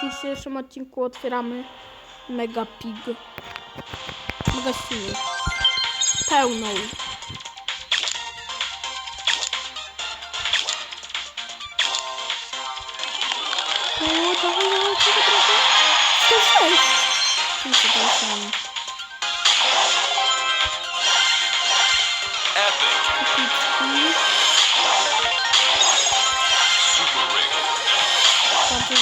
w dzisiejszym odcinku otwieramy Mega Pig. Mega Świnie. Pełną. O, dawaj, dawaj, czego trochę? 106! Tu się tam Epic.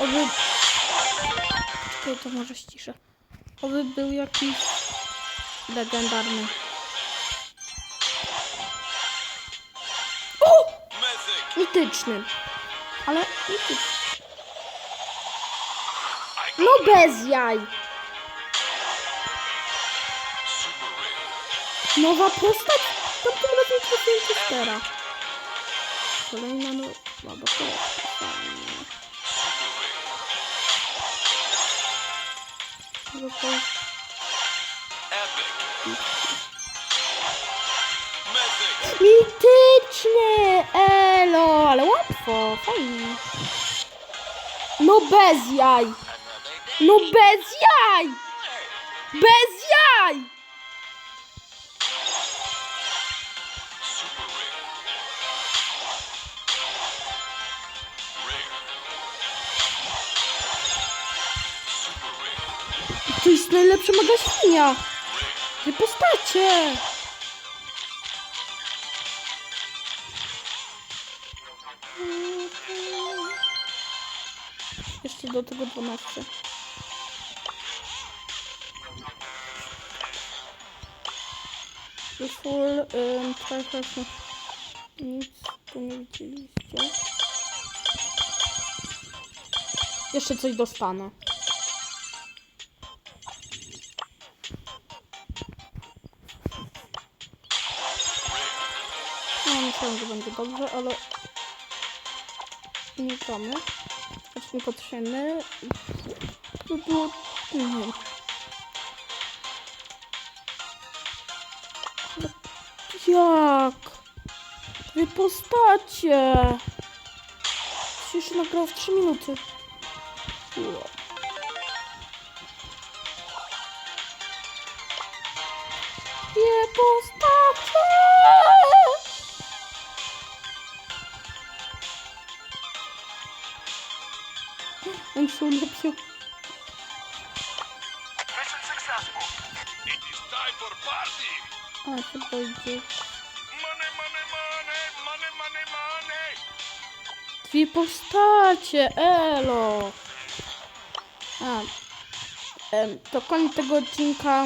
Oby... Czekaj, to może ściszę. Oby był jakiś legendarny. O! Mityczny. Ale mityczny. No bez jaj. Nowa postać? To tym razem trafiłem Chestera. Kolejna no... Nowa kolekcja. Fajnie. Mythic. Mityczny! Elo! Ale łatwo. Fajnie. No bez jaj. No bez jaj! Bez jaj! To jest najlepsza. Rare. Te postacie. Jeszcze do tego 12. Full, um, trochę nic tu nie widzieliście. Jeszcze coś dostanę. No, myślałem, że będzie dobrze, ale nie gramy. Choć nie potrzebny. To było... Jak? Dwie postacie! Jeszcze nagrało w 3 minuty. Oni są lepsi. A, money. Dwie postacie, elo! A, em, to koniec tego odcinka.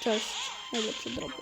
Cześć, najlepszy drogi.